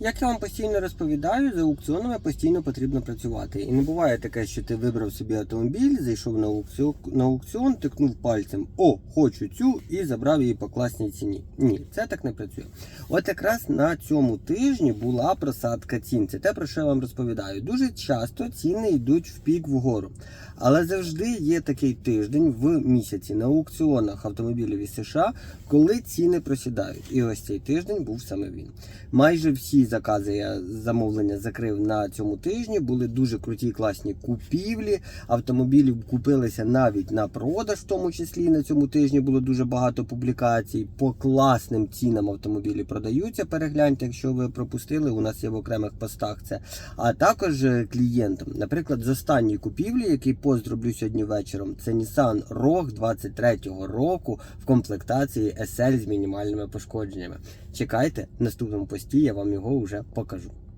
Як я вам постійно розповідаю, за аукціонами постійно потрібно працювати. І не буває таке, що ти вибрав собі автомобіль, зайшов на аукціон, на аукціон, тикнув пальцем О, хочу цю і забрав її по класній ціні. Ні, це так не працює. От якраз на цьому тижні була просадка цін. Це те, про що я вам розповідаю. Дуже часто ціни йдуть в пік вгору. Але завжди є такий тиждень в місяці на аукціонах автомобілів із США, коли ціни просідають. І ось цей тиждень був саме він. Майже всі закази я замовлення закрив на цьому тижні. Були дуже круті класні купівлі. Автомобілів купилися навіть на продаж, в тому числі на цьому тижні було дуже багато публікацій. По класним цінам автомобілі продаються. Перегляньте, якщо ви пропустили, у нас є в окремих постах це. А також е, клієнтам. Наприклад, з останньої купівлі, який пост зроблю сьогодні вечором, це Nissan Rogue 23-го року в комплектації SL з мінімальними пошкодженнями. Чекайте, в наступному пості я вам його вже покажу.